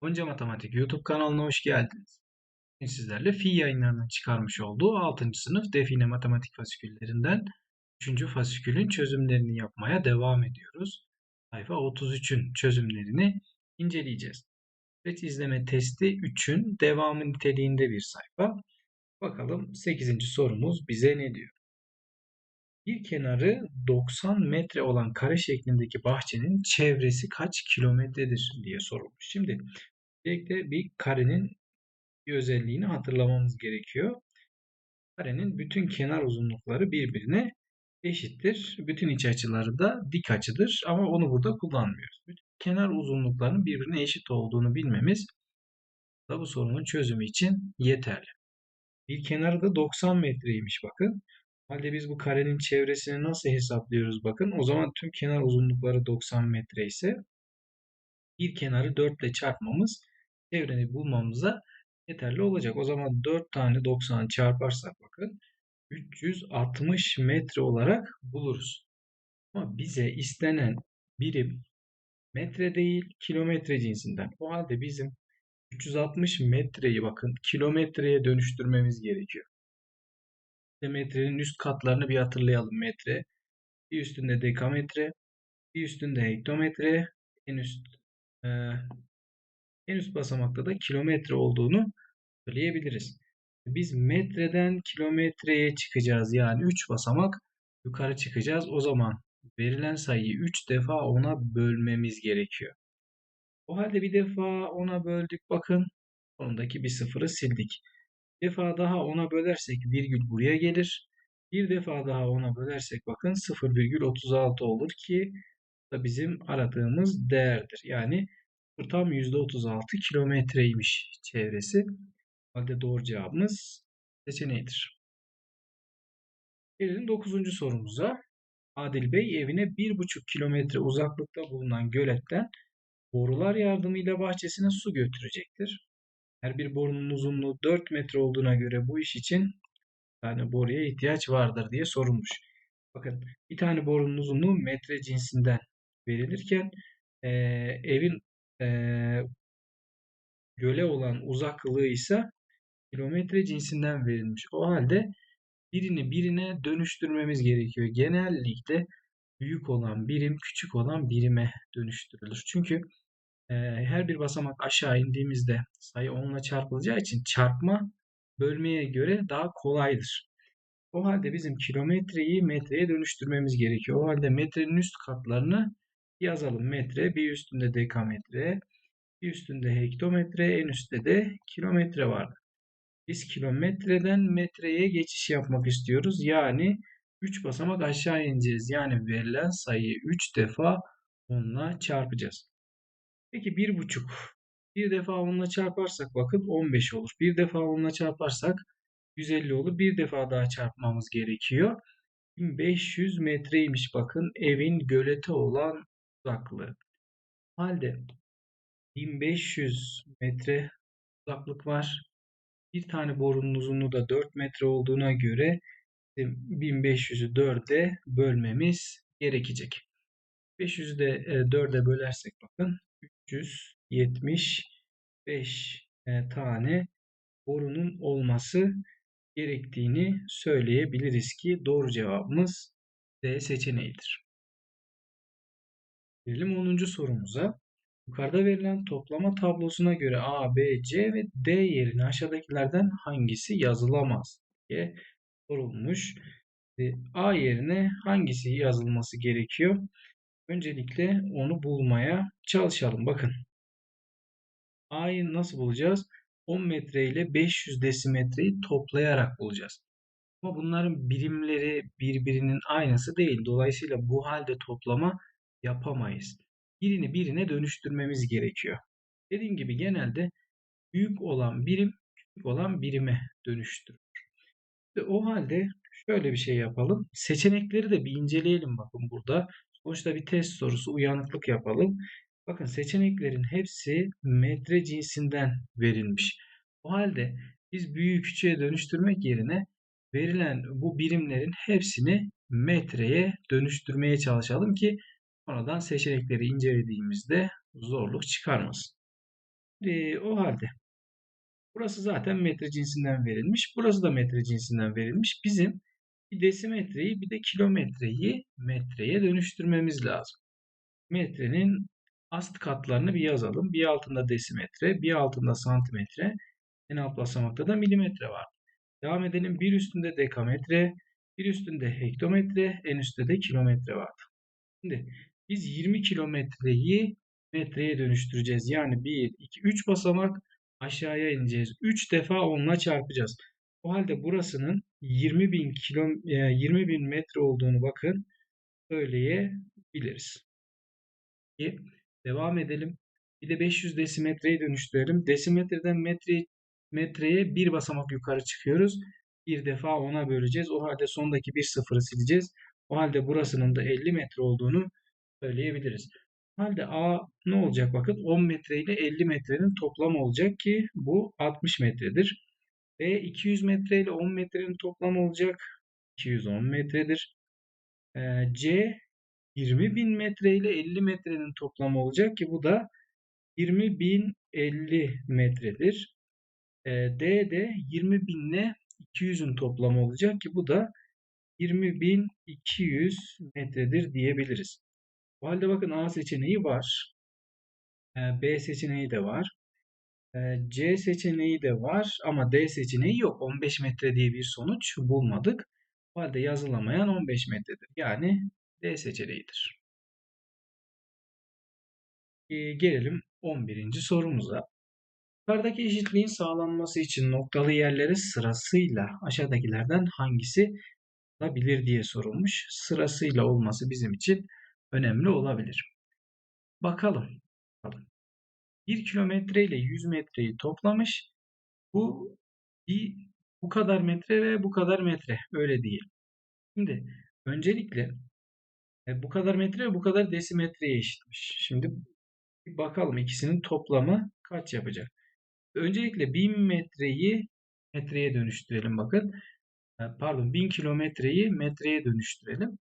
Gonca Matematik YouTube kanalına hoş geldiniz. Bugün sizlerle Fi yayınlarının çıkarmış olduğu 6. sınıf define matematik fasiküllerinden 3. fasikülün çözümlerini yapmaya devam ediyoruz. Sayfa 33'ün çözümlerini inceleyeceğiz. Evet izleme testi 3'ün devamı niteliğinde bir sayfa. Bakalım 8. sorumuz bize ne diyor? Bir kenarı 90 metre olan kare şeklindeki bahçenin çevresi kaç kilometredir diye sorulmuş. Şimdi Öncelikle bir karenin bir özelliğini hatırlamamız gerekiyor. Karenin bütün kenar uzunlukları birbirine eşittir. Bütün iç açıları da dik açıdır ama onu burada kullanmıyoruz. Bütün kenar uzunluklarının birbirine eşit olduğunu bilmemiz da bu sorunun çözümü için yeterli. Bir kenarı da 90 metreymiş bakın. Halde biz bu karenin çevresini nasıl hesaplıyoruz bakın. O zaman tüm kenar uzunlukları 90 metre ise bir kenarı 4 ile çarpmamız çevreni bulmamıza yeterli olacak. O zaman 4 tane 90 çarparsak bakın 360 metre olarak buluruz. Ama bize istenen birim metre değil kilometre cinsinden. O halde bizim 360 metreyi bakın kilometreye dönüştürmemiz gerekiyor. Metrenin üst katlarını bir hatırlayalım. Metre, bir üstünde dekametre, bir üstünde hektometre, en üst e, en üst basamakta da kilometre olduğunu söyleyebiliriz. Biz metreden kilometreye çıkacağız. Yani 3 basamak yukarı çıkacağız. O zaman verilen sayıyı 3 defa 10'a bölmemiz gerekiyor. O halde bir defa 10'a böldük. Bakın sonundaki bir sıfırı sildik. Defa daha 10'a bölersek virgül buraya gelir. Bir defa daha 10'a bölersek bakın 0,36 olur ki da bizim aradığımız değerdir. Yani tam %36 kilometreymiş çevresi. Halde doğru cevabımız seçeneğidir. Gelelim 9. sorumuza. Adil Bey evine 1,5 kilometre uzaklıkta bulunan göletten borular yardımıyla bahçesine su götürecektir. Her bir borunun uzunluğu 4 metre olduğuna göre bu iş için yani boruya ihtiyaç vardır diye sorulmuş. Bakın bir tane borunun uzunluğu metre cinsinden verilirken e, evin e, göle olan uzaklığı ise kilometre cinsinden verilmiş. O halde birini birine dönüştürmemiz gerekiyor. Genellikle büyük olan birim küçük olan birime dönüştürülür. Çünkü her bir basamak aşağı indiğimizde sayı 10 ile çarpılacağı için çarpma bölmeye göre daha kolaydır. O halde bizim kilometreyi metreye dönüştürmemiz gerekiyor. O halde metrenin üst katlarını yazalım. Metre, bir üstünde dekametre, bir üstünde hektometre, en üstte de kilometre vardı. Biz kilometreden metreye geçiş yapmak istiyoruz. Yani 3 basamak aşağı ineceğiz. Yani verilen sayıyı 3 defa 10'la çarpacağız. Peki 1,5. Bir defa 10'la çarparsak bakın 15 olur. Bir defa 10'la çarparsak 150 olur. Bir defa daha çarpmamız gerekiyor. 1500 metreymiş bakın evin gölete olan uzaklığı. Halde 1500 metre uzaklık var. Bir tane borunun uzunluğu da 4 metre olduğuna göre 1500'ü 4'e bölmemiz gerekecek. 500'ü de 4'e bölersek bakın 375 e, tane borunun olması gerektiğini söyleyebiliriz ki doğru cevabımız D seçeneğidir. Gelelim 10. sorumuza. Yukarıda verilen toplama tablosuna göre A, B, C ve D yerine aşağıdakilerden hangisi yazılamaz diye sorulmuş. E, A yerine hangisi yazılması gerekiyor? Öncelikle onu bulmaya çalışalım. Bakın. A'yı nasıl bulacağız? 10 metre ile 500 desimetreyi toplayarak bulacağız. Ama bunların birimleri birbirinin aynısı değil. Dolayısıyla bu halde toplama yapamayız. Birini birine dönüştürmemiz gerekiyor. Dediğim gibi genelde büyük olan birim küçük olan birime dönüştürür. Ve o halde şöyle bir şey yapalım. Seçenekleri de bir inceleyelim bakın burada. Sonuçta bir test sorusu uyanıklık yapalım. Bakın seçeneklerin hepsi metre cinsinden verilmiş. O halde biz büyüğü küçüğe dönüştürmek yerine verilen bu birimlerin hepsini metreye dönüştürmeye çalışalım ki sonradan seçenekleri incelediğimizde zorluk çıkarmasın. E, o halde burası zaten metre cinsinden verilmiş. Burası da metre cinsinden verilmiş. Bizim bir desimetreyi bir de kilometreyi metreye dönüştürmemiz lazım. Metrenin ast katlarını bir yazalım. Bir altında desimetre, bir altında santimetre, en alt basamakta da milimetre var. Devam edelim. Bir üstünde dekametre, bir üstünde hektometre, en üstte de kilometre var. Şimdi biz 20 kilometreyi metreye dönüştüreceğiz. Yani 1, 2, 3 basamak aşağıya ineceğiz. 3 defa onunla çarpacağız. O halde burasının 20 bin, kilo, 20 bin metre olduğunu bakın söyleyebiliriz. Devam edelim. Bir de 500 desimetreyi dönüştürelim. Desimetreden metre, metreye bir basamak yukarı çıkıyoruz. Bir defa ona böleceğiz. O halde sondaki bir sıfırı sileceğiz. O halde burasının da 50 metre olduğunu söyleyebiliriz. O halde A ne olacak bakın 10 metre ile 50 metrenin toplamı olacak ki bu 60 metredir. B 200 metre ile 10 metrenin toplamı olacak. 210 metredir. Ee, C 20 bin metre ile 50 metrenin toplamı olacak ki bu da 20 bin 50 metredir. Ee, D de 20 bin ile 200'ün toplamı olacak ki bu da 20.200 metredir diyebiliriz. O halde bakın A seçeneği var. Ee, B seçeneği de var. C seçeneği de var ama D seçeneği yok. 15 metre diye bir sonuç bulmadık. O halde yazılamayan 15 metredir. Yani D seçeneğidir. Ee, gelelim 11. sorumuza. Yukarıdaki eşitliğin sağlanması için noktalı yerleri sırasıyla aşağıdakilerden hangisi olabilir diye sorulmuş. Sırasıyla olması bizim için önemli olabilir. Bakalım. 1 kilometre ile 100 metreyi toplamış. Bu bir bu kadar metre ve bu kadar metre. Öyle değil. Şimdi öncelikle e, bu kadar metre ve bu kadar desimetreye eşitmiş. Şimdi bir bakalım ikisinin toplamı kaç yapacak. Öncelikle 1000 metreyi metreye dönüştürelim bakın. E, pardon 1000 kilometreyi metreye dönüştürelim.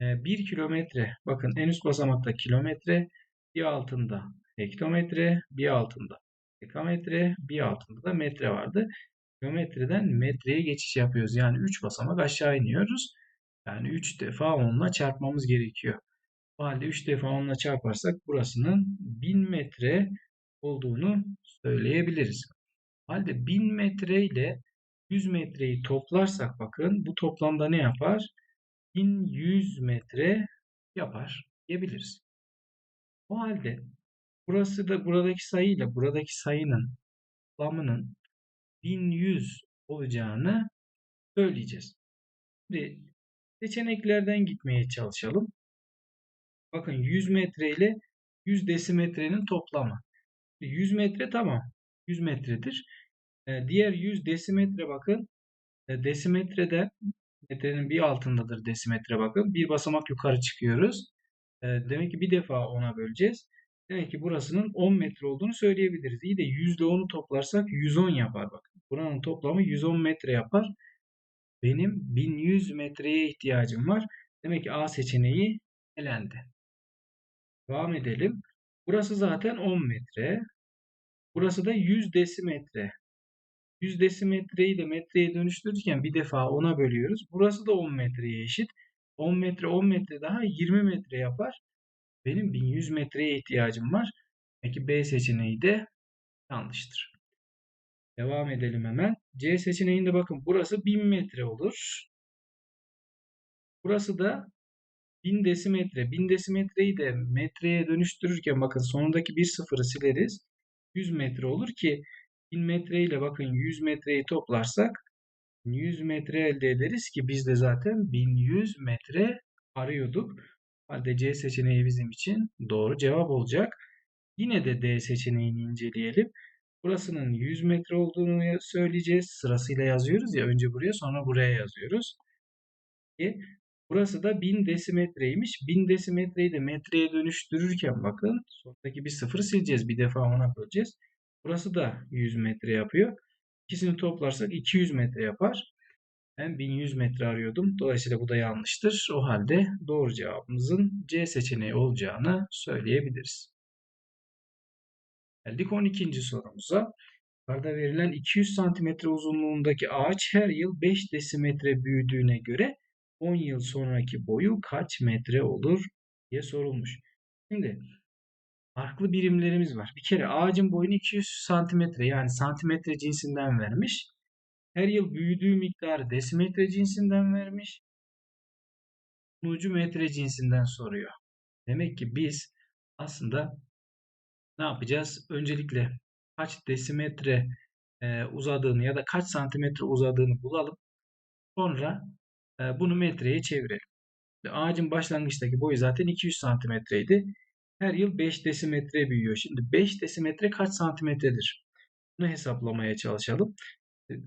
1 e, kilometre bakın en üst basamakta kilometre bir altında hektometre bir altında dekametre bir altında da metre vardı. Kilometreden metreye geçiş yapıyoruz. Yani 3 basamak aşağı iniyoruz. Yani 3 defa onunla çarpmamız gerekiyor. O halde 3 defa onunla çarparsak burasının 1000 metre olduğunu söyleyebiliriz. O halde 1000 metre ile 100 metreyi toplarsak bakın bu toplamda ne yapar? 1100 metre yapar diyebiliriz. O halde burası da buradaki sayıyla buradaki sayının toplamının 1100 olacağını söyleyeceğiz. Şimdi seçeneklerden gitmeye çalışalım. Bakın 100 metre ile 100 desimetrenin toplamı. 100 metre tamam. 100 metredir. Ee, diğer 100 desimetre bakın. E, desimetrede metrenin bir altındadır desimetre bakın. Bir basamak yukarı çıkıyoruz. E, demek ki bir defa ona böleceğiz. Demek ki burasının 10 metre olduğunu söyleyebiliriz. İyi de %10'u toplarsak 110 yapar bakın. Buranın toplamı 110 metre yapar. Benim 1100 metreye ihtiyacım var. Demek ki A seçeneği elendi. Devam edelim. Burası zaten 10 metre. Burası da 100 desimetre. 100 desimetreyi de metreye dönüştürürken bir defa 10'a bölüyoruz. Burası da 10 metreye eşit. 10 metre 10 metre daha 20 metre yapar. Benim 1100 metreye ihtiyacım var. Peki B seçeneği de yanlıştır. Devam edelim hemen. C seçeneğinde bakın burası 1000 metre olur. Burası da 1000 desimetre. 1000 desimetreyi de metreye dönüştürürken bakın sonundaki bir sıfırı sileriz. 100 metre olur ki 1000 metre ile bakın 100 metreyi toplarsak 100 metre elde ederiz ki biz de zaten 1100 metre arıyorduk. Halde C seçeneği bizim için doğru cevap olacak. Yine de D seçeneğini inceleyelim. Burasının 100 metre olduğunu söyleyeceğiz. Sırasıyla yazıyoruz ya. Önce buraya sonra buraya yazıyoruz. Burası da 1000 desimetreymiş. 1000 desimetreyi de metreye dönüştürürken bakın. Sondaki bir sıfır sileceğiz. Bir defa ona böleceğiz. Burası da 100 metre yapıyor. İkisini toplarsak 200 metre yapar. Ben 1100 metre arıyordum. Dolayısıyla bu da yanlıştır. O halde doğru cevabımızın C seçeneği olacağını söyleyebiliriz. Geldik 12. sorumuza. Yukarıda verilen 200 cm uzunluğundaki ağaç her yıl 5 desimetre büyüdüğüne göre 10 yıl sonraki boyu kaç metre olur diye sorulmuş. Şimdi farklı birimlerimiz var. Bir kere ağacın boyunu 200 santimetre yani santimetre cinsinden vermiş. Her yıl büyüdüğü miktarı desimetre cinsinden vermiş. Ucu metre cinsinden soruyor. Demek ki biz aslında ne yapacağız? Öncelikle kaç desimetre e, uzadığını ya da kaç santimetre uzadığını bulalım. Sonra e, bunu metreye çevirelim. Ağacın başlangıçtaki boyu zaten 200 santimetreydi. Her yıl 5 desimetre büyüyor. Şimdi 5 desimetre kaç santimetredir? Bunu hesaplamaya çalışalım.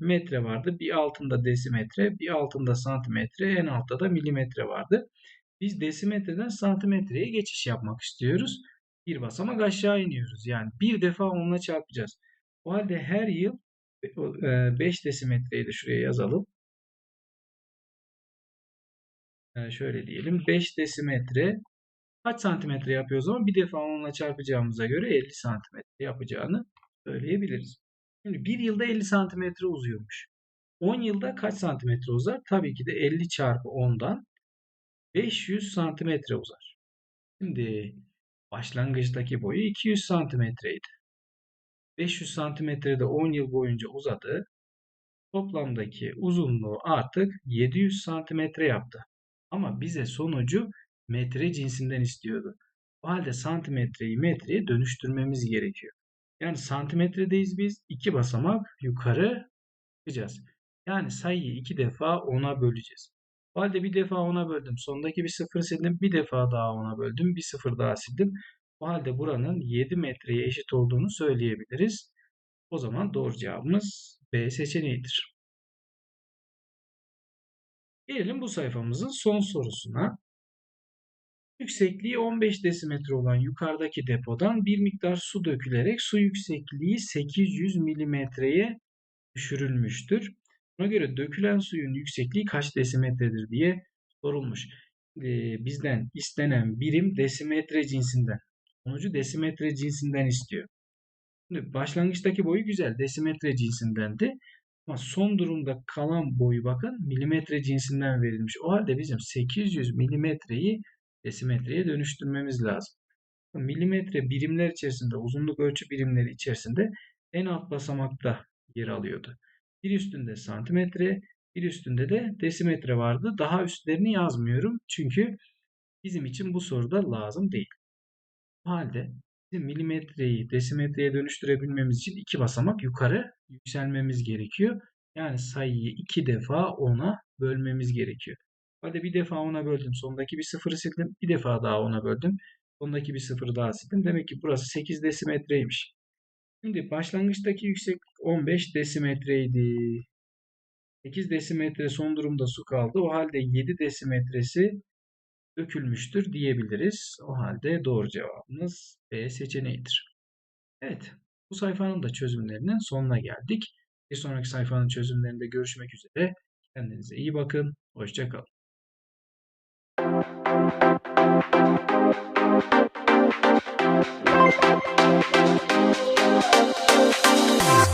Metre vardı. Bir altında desimetre, bir altında santimetre, en altta da milimetre vardı. Biz desimetreden santimetreye geçiş yapmak istiyoruz. Bir basamak aşağı iniyoruz. Yani bir defa onunla çarpacağız. O halde her yıl 5 desimetreyi de şuraya yazalım. Yani şöyle diyelim 5 desimetre kaç santimetre yapıyor o zaman? Bir defa onunla çarpacağımıza göre 50 santimetre yapacağını söyleyebiliriz. Şimdi bir yılda 50 santimetre uzuyormuş. 10 yılda kaç santimetre uzar? Tabii ki de 50 çarpı 10'dan 500 santimetre uzar. Şimdi başlangıçtaki boyu 200 santimetreydi. 500 santimetrede 10 yıl boyunca uzadı. Toplamdaki uzunluğu artık 700 santimetre yaptı. Ama bize sonucu metre cinsinden istiyordu. O halde santimetreyi metreye dönüştürmemiz gerekiyor. Yani santimetredeyiz biz. iki basamak yukarı çıkacağız. Yani sayıyı iki defa 10'a böleceğiz. O halde bir defa 10'a böldüm. Sondaki bir sıfır sildim. Bir defa daha 10'a böldüm. Bir sıfır daha sildim. O halde buranın 7 metreye eşit olduğunu söyleyebiliriz. O zaman doğru cevabımız B seçeneğidir. Gelelim bu sayfamızın son sorusuna. Yüksekliği 15 desimetre olan yukarıdaki depodan bir miktar su dökülerek su yüksekliği 800 milimetreye düşürülmüştür. Buna göre dökülen suyun yüksekliği kaç desimetredir diye sorulmuş. Ee, bizden istenen birim desimetre cinsinden. Sonucu desimetre cinsinden istiyor. Şimdi başlangıçtaki boyu güzel. Desimetre cinsindendi. Ama son durumda kalan boyu bakın milimetre cinsinden verilmiş. O halde bizim 800 milimetreyi desimetreye dönüştürmemiz lazım. Milimetre birimler içerisinde, uzunluk ölçü birimleri içerisinde en alt basamakta yer alıyordu. Bir üstünde santimetre, bir üstünde de desimetre vardı. Daha üstlerini yazmıyorum çünkü bizim için bu soruda lazım değil. O halde milimetreyi desimetreye dönüştürebilmemiz için iki basamak yukarı yükselmemiz gerekiyor. Yani sayıyı iki defa 10'a bölmemiz gerekiyor. Hadi bir defa 10'a böldüm. Sondaki bir sıfırı sildim. Bir defa daha 10'a böldüm. Sondaki bir sıfırı daha sildim. Demek ki burası 8 desimetreymiş. Şimdi başlangıçtaki yükseklik 15 desimetreydi. 8 desimetre son durumda su kaldı. O halde 7 desimetresi dökülmüştür diyebiliriz. O halde doğru cevabımız B seçeneğidir. Evet, bu sayfanın da çözümlerinin sonuna geldik. Bir sonraki sayfanın çözümlerinde görüşmek üzere. Kendinize iyi bakın. Hoşçakalın. Thank you.